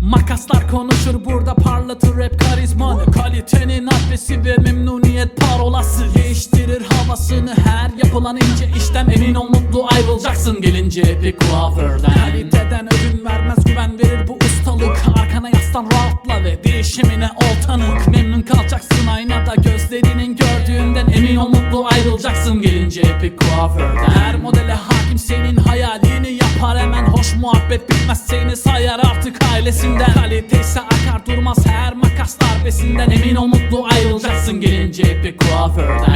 Makaslar konuşur burada parlatır rap karizmanı. Kalitenin adresi ve memnuniyet parolası. Değiştirir havasını her yapılan ince işten Emin ol mutlu ayrılacaksın gelince. Epic kuaförden Kaliteden ödün vermez güven verir bu ustalık. Arkana yaslan rahatla ve değişimine ol ayrılacaksın gelince epic kuaförden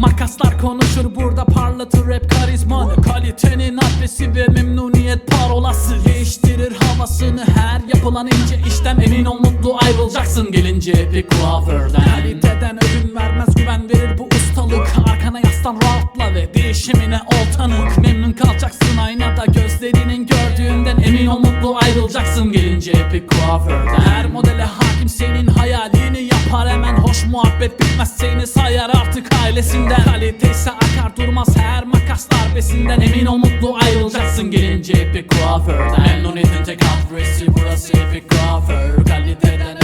Makaslar konuşur burada parlatır rap karizmanı Kalitenin adresi ve memnuniyet parolası. Değiştirir havasını her yapılan ince işlem Emin ol mutlu ayrılacaksın. Gelince epic kuaförden Kaliteden ödün vermez güven verir bu ustalık. Arkana yaslan rahatla ve değişimine ol tanık. Memnun kalacaksın aynada gözlerinin gördüğünden Emin ol mutlu ayrılacaksın. Gelince epic kuaförden Her modele hakim senin hayalini yapar. Hemen Hoş muhabbet bitmez seni sayar artık ailesinden. Kalite ise akar durmaz her makas darbesinden. Emin ol mutlu ayrılacaksın gelince epic kuaförden. Memnuniyetin tek adresi burası epic kuaför. Kaliteden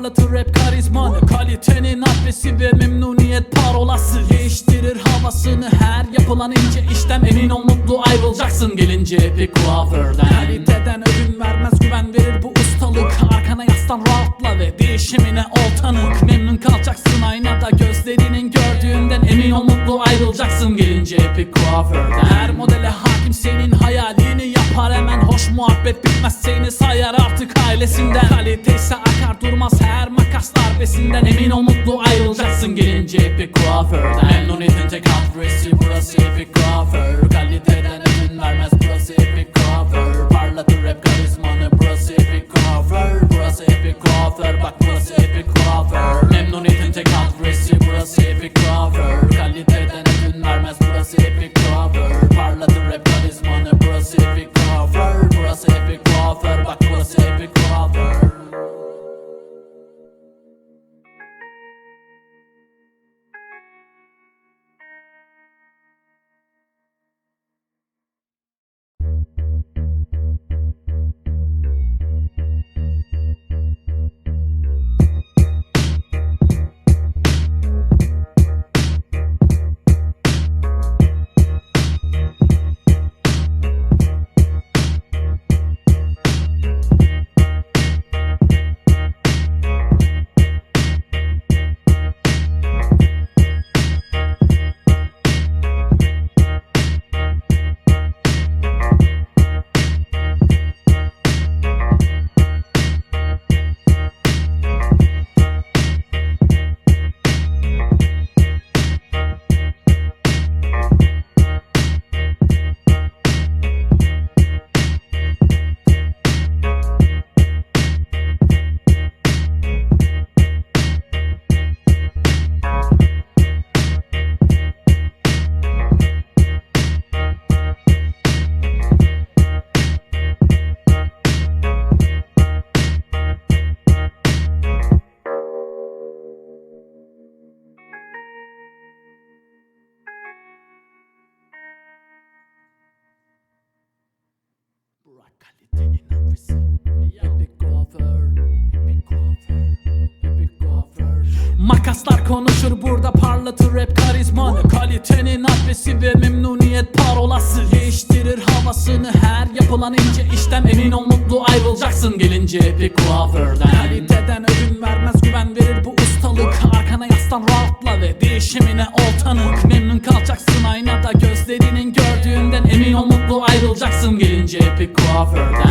parlatır rap karizmanı Kalitenin adresi ve memnuniyet parolası. Değiştirir havasını her yapılan ince işlem Emin ol mutlu ayrılacaksın. Gelince Epic kuaförden. Kaliteden ödün vermez güven verir bu ustalık. Arkana yaslan rahatla ve değişimine ol tanık. Memnun kalacaksın aynada gözlerinin gördüğünden Emin ol mutlu ayrılacaksın. Gelince Epic kuaförden. Her modele hakim senin hayalini yapar. Hemen Hoş muhabbet bitmez seni sayar artık ailesinden. Kalite ise durmaz her makas darbesinden Emin ol mutlu ayrılacaksın. Gelince Epic kuaförden Memnuniyetin tek adresi burası Epic Makaslar konuşur burada parlatır rap karizmanı Kalitenin adresi ve memnuniyet parolası. Değiştirir havasını her yapılan ince işlem Emin ol mutlu ayrılacaksın gelince. Epic kuaförden. Kaliteden ödün vermez güven verir bu ustalık. Arkana yaslan rahatla ve değişimine ol tanık. Memnun kalacaksın aynada gözlerinin gördüğünden Emin ol mutlu ayrılacaksın gelince. Epic kuaförden